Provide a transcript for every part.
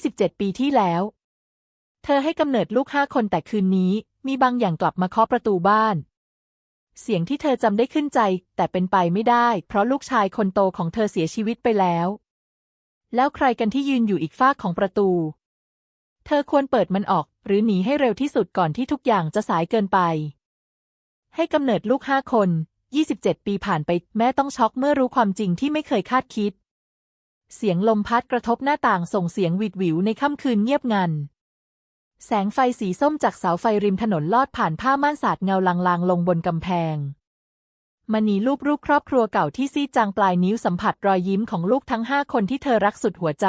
27 ปีที่แล้ว เธอให้กำเนิดลูกห้าคนแต่คืนนี้ มีบางอย่างกลับมาเคาะประตูบ้าน เสียงที่เธอจำได้ขึ้นใจ แต่เป็นไปไม่ได้ เพราะลูกชายคนโตของเธอเสียชีวิตไปแล้ว แล้วใครกันที่ยืนอยู่อีกฟากของประตู เธอควรเปิดมันออก หรือหนีให้เร็วที่สุดก่อนที่ทุกอย่างจะสายเกินไป ให้กำเนิดลูกห้าคน 27 ปีผ่านไปแม่ต้องช็อกเมื่อรู้ความจริงที่ไม่เคยคาดคิด เสียงลมพัดกระทบหน้าต่างส่งเสียงหวิดหวิวในค่ำคืนเงียบงัน แสงไฟสีส้มจากเสาไฟริมถนนลอดผ่านผ้าม่านสาดเงาลางๆ ลงบนกำแพงมณีรูปรูปครอบครัวเก่าที่ซีจางปลายนิ้วสัมผัสรอยยิ้มของลูกทั้งห้าคนที่เธอรักสุดหัวใจ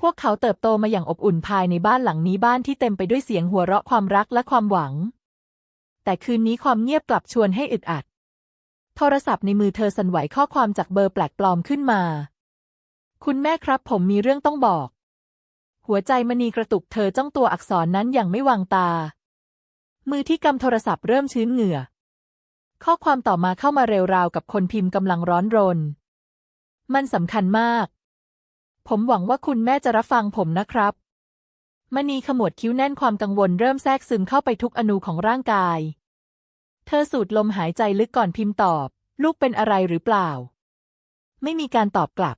พวกเขาเติบโตมาอย่างอบอุ่นภายในบ้านหลังนี้บ้านที่เต็มไปด้วยเสียงหัวเราะความรักและความหวัง แต่คืนนี้ความเงียบกลับชวนให้อึดอัด โทรศัพท์ในมือเธอสั่นไหวข้อความจากเบอร์แปลกปลอมขึ้นมา คุณแม่ครับผมมีเรื่องต้องบอก หัวใจมณีกระตุกเธอจ้องตัวอักษรนั้นอย่างไม่วางตา มือที่กำโทรศัพท์เริ่มชื้นเหงื่อ ข้อความต่อมาเข้ามาเร็วราวกับคนพิมพ์กำลังร้อนรน มันสำคัญมาก ผมหวังว่าคุณแม่จะรับฟังผมนะครับมณีขมวดคิ้วแน่นความกังวลเริ่มแทรกซึมเข้าไปทุกอนูของร่างกาย เธอสูดลมหายใจลึกก่อนพิมพ์ตอบ ลูกเป็นอะไรหรือเปล่า ไม่มีการตอบกลับ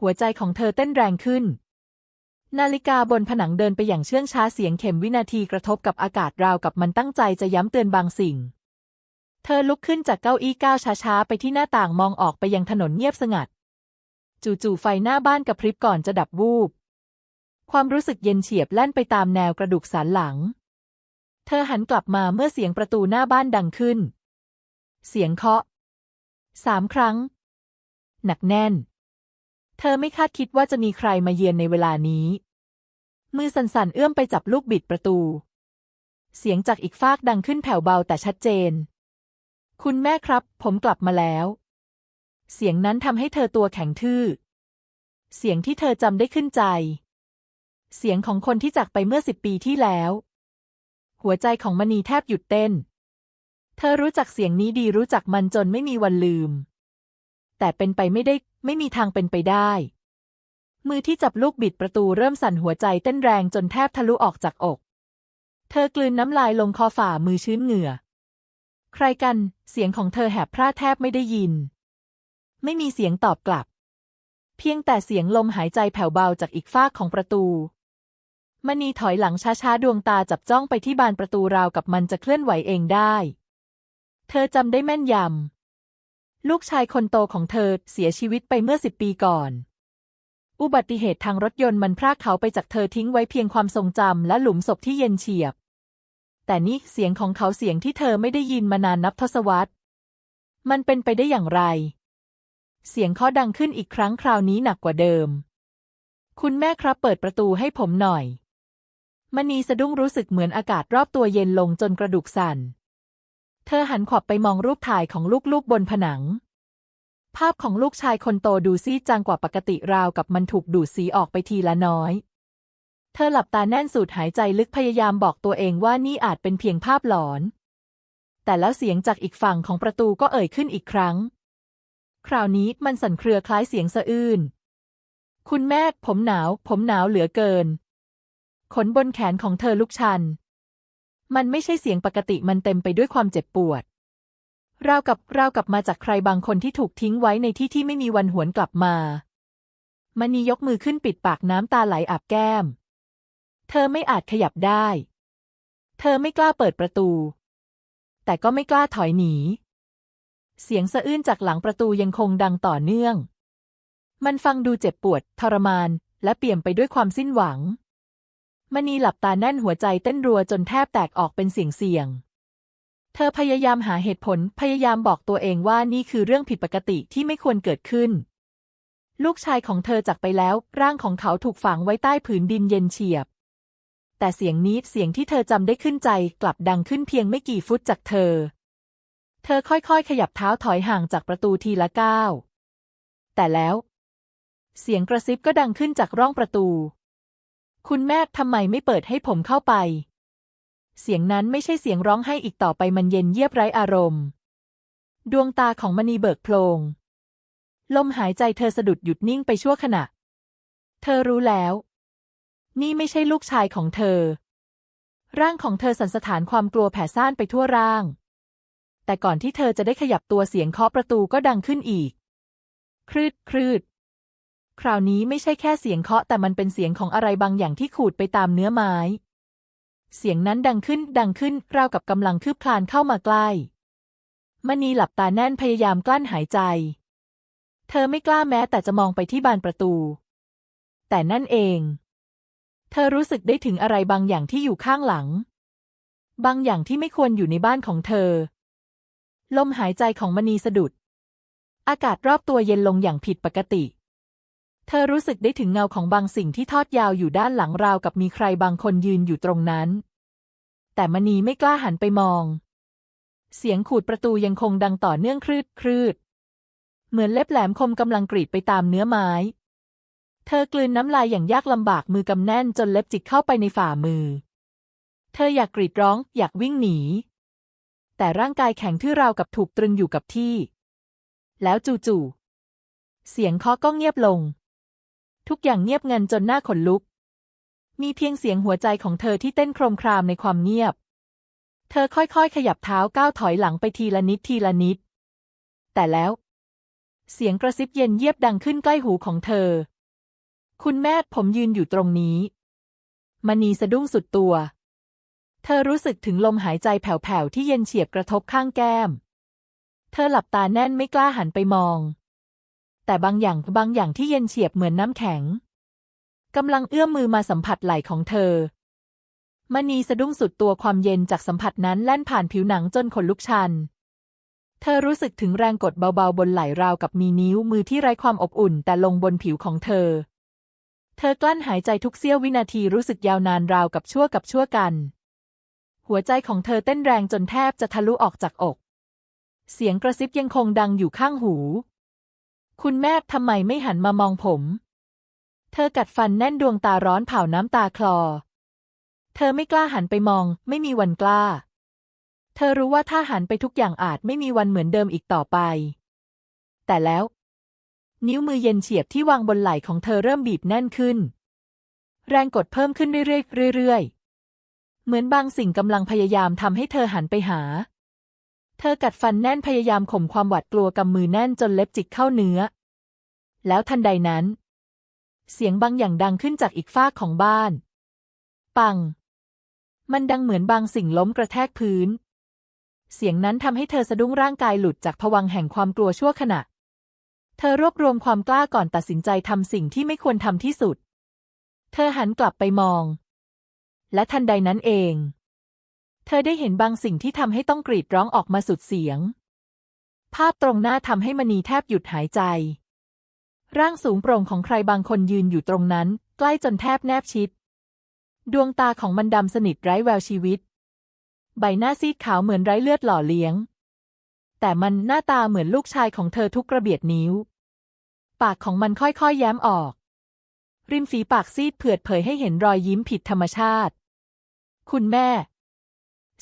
หัวใจของเธอเต้นแรงขึ้น นาฬิกาบนผนังเดินไปอย่างเชื่องช้าเสียงเข็มวินาทีกระทบกับอากาศราวกับมันตั้งใจจะย้ำเตือนบางสิ่ง เธอลุกขึ้นจากเก้าอี้ก้าวช้าๆ ไปที่หน้าต่างมองออกไปยังถนนเงียบสงัด จู่ๆไฟหน้าบ้านกระพริบก่อนจะดับวูบ ความรู้สึกเย็นเฉียบแล่นไปตามแนวกระดูกสันหลัง เธอหันกลับมาเมื่อเสียงประตูหน้าบ้านดังขึ้น เสียงเคาะสามครั้ง หนักแน่น เธอไม่คาดคิดว่าจะมีใครมาเยือนในเวลานี้ มือสั่นๆเอื้อมไปจับลูกบิดประตู เสียงจากอีกฟากดังขึ้นแผ่วเบาแต่ชัดเจน คุณแม่ครับ ผมกลับมาแล้ว เสียงนั้นทำให้เธอตัวแข็งทื่อ เสียงที่เธอจำได้ขึ้นใจ เสียงของคนที่จากไปเมื่อสิบปีที่แล้ว หัวใจของมณีแทบหยุดเต้น เธอรู้จักเสียงนี้ดีรู้จักมันจนไม่มีวันลืม แต่เป็นไปไม่ได้ ไม่มีทางเป็นไปได้ มือที่จับลูกบิดประตูเริ่มสั่นหัวใจเต้นแรงจนแทบทะลุออกจากอก เธอกลืนน้ำลายลงคอฝ่ามือชื้นเหงื่อ ใครกัน เสียงของเธอแหบพร่าแทบไม่ได้ยิน ไม่มีเสียงตอบกลับ เพียงแต่เสียงลมหายใจแผ่วเบาจากอีกฟากของประตูมณีถอยหลังช้าๆ ดวงตาจับจ้องไปที่บานประตูราวกับมันจะเคลื่อนไหวเองได้ เธอจำได้แม่นยำ ลูกชายคนโตของเธอเสียชีวิตไปเมื่อสิบปีก่อน อุบัติเหตุทางรถยนต์มันพรากเขาไปจากเธอทิ้งไว้เพียงความทรงจำและหลุมศพที่เย็นเฉียบ แต่นี่เสียงของเขาเสียงที่เธอไม่ได้ยินมานานนับทศวรรษ มันเป็นไปได้อย่างไร เสียงเคาะดังขึ้นอีกครั้งคราวนี้หนักกว่าเดิม คุณแม่ครับเปิดประตูให้ผมหน่อยมณีสะดุ้งรู้สึกเหมือนอากาศรอบตัวเย็นลงจนกระดูกสั่น เธอหันขวับไปมองรูปถ่ายของลูกๆบนผนัง ภาพของลูกชายคนโตดูซีดจางกว่าปกติราวกับมันถูกดูดสีออกไปทีละน้อย เธอหลับตาแน่นสูดหายใจลึกพยายามบอกตัวเองว่านี่อาจเป็นเพียงภาพหลอน แต่แล้วเสียงจากอีกฝั่งของประตูก็เอ่ยขึ้นอีกครั้ง คราวนี้มันสั่นเครือคล้ายเสียงสะอื้น คุณแม่ผมหนาว ผมหนาวเหลือเกิน ขนบนแขนของเธอลุกชัน มันไม่ใช่เสียงปกติมันเต็มไปด้วยความเจ็บปวด ราวกับราวกับมาจากใครบางคนที่ถูกทิ้งไว้ในที่ที่ไม่มีวันหวนกลับมามณียกมือขึ้นปิดปากน้ำตาไหลอาบแก้ม เธอไม่อาจขยับได้ เธอไม่กล้าเปิดประตู แต่ก็ไม่กล้าถอยหนี เสียงสะอื้นจากหลังประตูยังคงดังต่อเนื่อง มันฟังดูเจ็บปวด ทรมาน และเปี่ยมไปด้วยความสิ้นหวัง มณีหลับตาแน่นหัวใจเต้นรัวจนแทบแตกออกเป็นเสียงเสียง เธอพยายามหาเหตุผล พยายามบอกตัวเองว่านี่คือเรื่องผิดปกติที่ไม่ควรเกิดขึ้น ลูกชายของเธอจากไปแล้ว ร่างของเขาถูกฝังไว้ใต้ผืนดินเย็นเฉียบ แต่เสียงนี้เสียงที่เธอจำได้ขึ้นใจกลับดังขึ้นเพียงไม่กี่ฟุตจากเธอ เธอค่อยๆ ขยับเท้าถอยห่างจากประตูทีละก้าว แต่แล้ว เสียงกระซิบก็ดังขึ้นจากร่องประตู คุณแม่ทำไมไม่เปิดให้ผมเข้าไป เสียงนั้นไม่ใช่เสียงร้องไห้อีกต่อไปมันเย็นเยียบไร้อารมณ์ ดวงตาของมณีเบิกโพลง ลมหายใจเธอสะดุดหยุดนิ่งไปชั่วขณะ เธอรู้แล้ว นี่ไม่ใช่ลูกชายของเธอ ร่างของเธอสันสถานความกลัวแผ่ซ่านไปทั่วร่าง แต่ก่อนที่เธอจะได้ขยับตัวเสียงเคาะประตูก็ดังขึ้นอีก ครืดครืด คราวนี้ไม่ใช่แค่เสียงเคาะแต่มันเป็นเสียงของอะไรบางอย่างที่ขูดไปตามเนื้อไม้ เสียงนั้นดังขึ้นดังขึ้นราวกับกำลังคืบคลานเข้ามาใกล้มณีหลับตาแน่นพยายามกลั้นหายใจ เธอไม่กล้าแม้แต่จะมองไปที่บานประตู แต่นั่นเอง เธอรู้สึกได้ถึงอะไรบางอย่างที่อยู่ข้างหลัง บางอย่างที่ไม่ควรอยู่ในบ้านของเธอ ลมหายใจของมณีสะดุด อากาศรอบตัวเย็นลงอย่างผิดปกติ เธอรู้สึกได้ถึงเงาของบางสิ่งที่ทอดยาวอยู่ด้านหลังราวกับมีใครบางคนยืนอยู่ตรงนั้น แต่มณีไม่กล้าหันไปมอง เสียงขูดประตูยังคงดังต่อเนื่องครืดครืด เหมือนเล็บแหลมคมกำลังกรีดไปตามเนื้อไม้ เธอกลืนน้ำลายอย่างยากลำบากมือกำแน่นจนเล็บจิกเข้าไปในฝ่ามือ เธออยากกรีดร้องอยากวิ่งหนี แต่ร่างกายแข็งทื่อราวกับถูกตรึงอยู่กับที่ แล้วจู่ๆเสียงเคาะก็เงียบลง ทุกอย่างเงียบงันจนหน้าขนลุก มีเพียงเสียงหัวใจของเธอที่เต้นโครมครามในความเงียบ เธอค่อยๆ ขยับเท้าก้าวถอยหลังไปทีละนิดทีละนิด แต่แล้ว เสียงกระซิบเย็นเยียบดังขึ้นใกล้หูของเธอ คุณแม่ผมยืนอยู่ตรงนี้มณีสะดุ้งสุดตัว เธอรู้สึกถึงลมหายใจแผ่วๆที่เย็นเฉียบกระทบข้างแก้ม เธอหลับตาแน่นไม่กล้าหันไปมอง แต่บางอย่างบางอย่างที่เย็นเฉียบเหมือนน้ำแข็งกำลังเอื้อมมือมาสัมผัสไหล่ของเธอมณีสะดุ้งสุดตัวความเย็นจากสัมผัสนั้นแล่นผ่านผิวหนังจนขนลุกชัน เธอรู้สึกถึงแรงกดเบาๆบนไหล่ราวกับมีนิ้วมือที่ไร้ความอบอุ่นแต่ลงบนผิวของเธอ เธอกลั้นหายใจทุกเสี้ยววินาทีรู้สึกยาวนานราวกับชั่วกับชั่วกัน หัวใจของเธอเต้นแรงจนแทบจะทะลุออกจากอก เสียงกระซิบยังคงดังอยู่ข้างหู คุณแม่ทำไมไม่หันมามองผม เธอกัดฟันแน่นดวงตาร้อนเผาน้ำตาคลอ เธอไม่กล้าหันไปมอง ไม่มีวันกล้า เธอรู้ว่าถ้าหันไปทุกอย่างอาจไม่มีวันเหมือนเดิมอีกต่อไป แต่แล้ว นิ้วมือเย็นเฉียบที่วางบนไหล่ของเธอเริ่มบีบแน่นขึ้น แรงกดเพิ่มขึ้นเรื่อยๆเรื่อยๆเหมือนบางสิ่งกำลังพยายามทำให้เธอหันไปหา เธอกัดฟันแน่นพยายามข่มความหวาดกลัวกำมือแน่นจนเล็บจิกเข้าเนื้อ แล้วทันใดนั้น เสียงบางอย่างดังขึ้นจากอีกฟากของบ้าน ปัง มันดังเหมือนบางสิ่งล้มกระแทกพื้น เสียงนั้นทำให้เธอสะดุ้งร่างกายหลุดจากผวังแห่งความกลัวชั่วขณะ เธอรวบรวมความกล้าก่อนตัดสินใจทำสิ่งที่ไม่ควรทำที่สุด เธอหันกลับไปมอง และทันใดนั้นเอง เธอได้เห็นบางสิ่งที่ทำให้ต้องกรีดร้องออกมาสุดเสียง ภาพตรงหน้าทำให้มณีแทบหยุดหายใจ ร่างสูงโปร่งของใครบางคนยืนอยู่ตรงนั้น ใกล้จนแทบแนบชิด ดวงตาของมันดำสนิทไร้แววชีวิต ใบหน้าซีดขาวเหมือนไร้เลือดหล่อเลี้ยง แต่มันหน้าตาเหมือนลูกชายของเธอทุกกระเบียดนิ้ว ปากของมันค่อยๆแย้มออก ริมฝีปากซีดเผือดเผยให้เห็นรอยยิ้มผิดธรรมชาติ คุณแม่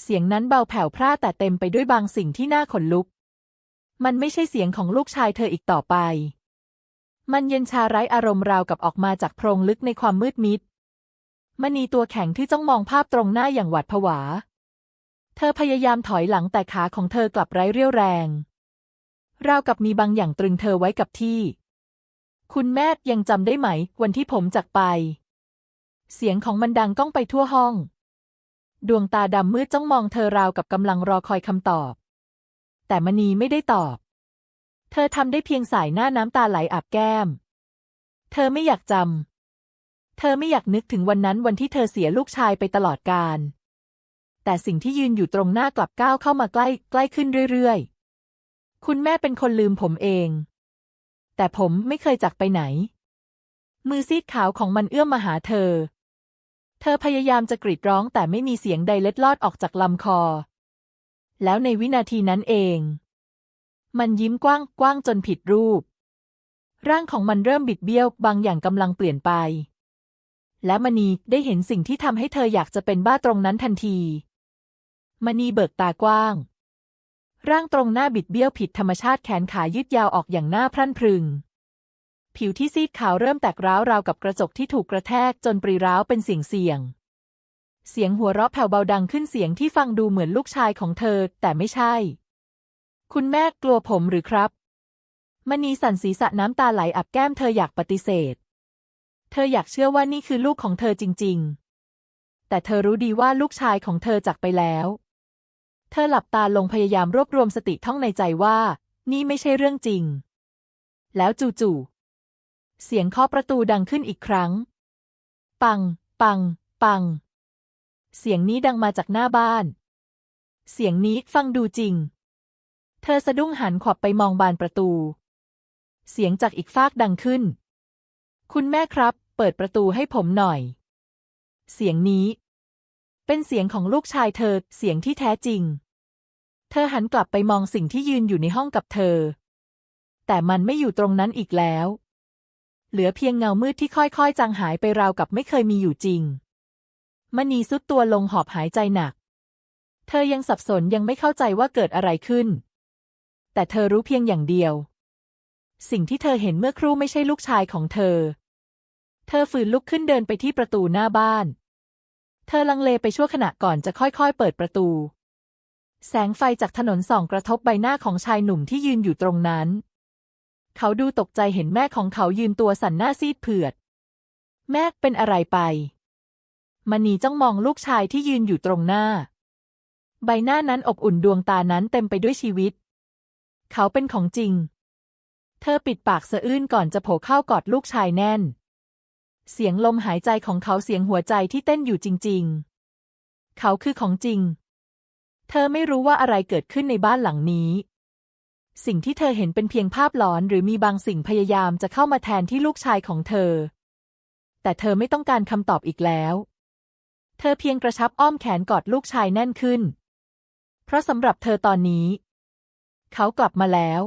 เสียงนั้นเบาแผ่วพร่าแต่เต็มไปด้วยบางสิ่งที่น่าขนลุก มันไม่ใช่เสียงของลูกชายเธออีกต่อไป มันเย็นชาไร้อารมณ์ราวกับออกมาจากโพรงลึกในความมืดมิดมณีตัวแข็งที่จ้องมองภาพตรงหน้าอย่างหวาดผวา เธอพยายามถอยหลังแต่ขาของเธอกลับไร้เรี่ยวแรง ราวกับมีบางอย่างตรึงเธอไว้กับที่ คุณแม่ยังจำได้ไหม วันที่ผมจากไป เสียงของมันดังก้องไปทั่วห้อง ดวงตาดำมืดจ้องมองเธอราวกับกำลังรอคอยคำตอบ แต่มณีไม่ได้ตอบ เธอทำได้เพียงสายหน้าน้ำตาไหลอาบแก้ม เธอไม่อยากจำ เธอไม่อยากนึกถึงวันนั้นวันที่เธอเสียลูกชายไปตลอดกาลแต่สิ่งที่ยืนอยู่ตรงหน้ากลับก้าวเข้ามาใกล้ใกล้ขึ้นเรื่อยๆ คุณแม่เป็นคนลืมผมเอง แต่ผมไม่เคยจากไปไหน มือซีดขาวของมันเอื้อมมาหาเธอ เธอพยายามจะกรีดร้องแต่ไม่มีเสียงใดเล็ดลอดออกจากลำคอ แล้วในวินาทีนั้นเอง มันยิ้มกว้างกว้างจนผิดรูป ร่างของมันเริ่มบิดเบี้ยวบางอย่างกำลังเปลี่ยนไป และมณีได้เห็นสิ่งที่ทำให้เธออยากจะเป็นบ้าตรงนั้นทันที มณีเบิกตากว้าง ร่างตรงหน้าบิดเบี้ยวผิดธรรมชาติแขนขายืดยาวออกอย่างหน้าพรั่นพรึง ผิวที่ซีดขาวเริ่มแตกร้าวราวกับกระจกที่ถูกกระแทกจนปริร้าวเป็นเสียงเสียง เสียงหัวเราะแผ่วเบาดังขึ้นเสียงที่ฟังดูเหมือนลูกชายของเธอ แต่ไม่ใช่ คุณแม่กลัวผมหรือครับมณีสั่นศีรษะน้ำตาไหลอับแก้มเธออยากปฏิเสธ เธออยากเชื่อว่านี่คือลูกของเธอจริง ๆ แต่เธอรู้ดีว่าลูกชายของเธอจากไปแล้ว เธอหลับตาลงพยายามรวบรวมสติท่องในใจว่า นี่ไม่ใช่เรื่องจริง แล้วจู่ๆ เสียงเคาะประตูดังขึ้นอีกครั้ง ปัง ปัง ปัง เสียงนี้ดังมาจากหน้าบ้าน เสียงนี้ฟังดูจริง เธอสะดุ้งหันขวับไปมองบานประตู เสียงจากอีกฟากดังขึ้น คุณแม่ครับ เปิดประตูให้ผมหน่อย เสียงนี้ เป็นเสียงของลูกชายเธอ เสียงที่แท้จริง เธอหันกลับไปมองสิ่งที่ยืนอยู่ในห้องกับเธอ แต่มันไม่อยู่ตรงนั้นอีกแล้ว เหลือเพียงเงามืดที่ค่อยๆ จางหายไปราวกับไม่เคยมีอยู่จริงมณีสุดตัวลงหอบหายใจหนัก เธอยังสับสนยังไม่เข้าใจว่าเกิดอะไรขึ้น แต่เธอรู้เพียงอย่างเดียว สิ่งที่เธอเห็นเมื่อครู่ไม่ใช่ลูกชายของเธอ เธอฝืนลุกขึ้นเดินไปที่ประตูหน้าบ้าน เธอลังเลไปชั่วขณะก่อนจะค่อยๆ เปิดประตู แสงไฟจากถนนส่องกระทบใบหน้าของชายหนุ่มที่ยืนอยู่ตรงนั้น เขาดูตกใจเห็นแม่ของเขายืนตัวสั่นหน้าซีดเผือด แม่เป็นอะไรไปมณีจ้องมองลูกชายที่ยืนอยู่ตรงหน้า ใบหน้านั้นอบอุ่นดวงตานั้นเต็มไปด้วยชีวิต เขาเป็นของจริง เธอปิดปากสะอื้นก่อนจะโผล่เข้ากอดลูกชายแน่น เสียงลมหายใจของเขาเสียงหัวใจที่เต้นอยู่จริง ๆ เขาคือของจริง เธอไม่รู้ว่าอะไรเกิดขึ้นในบ้านหลังนี้ สิ่งที่เธอเห็นเป็นเพียงภาพหลอนหรือมีบางสิ่งพยายามจะเข้ามาแทนที่ลูกชายของเธอ แต่เธอไม่ต้องการคำตอบอีกแล้ว เธอเพียงกระชับอ้อมแขนกอดลูกชายแน่นขึ้น เพราะสำหรับเธอตอนนี้ เขากลับมาแล้ว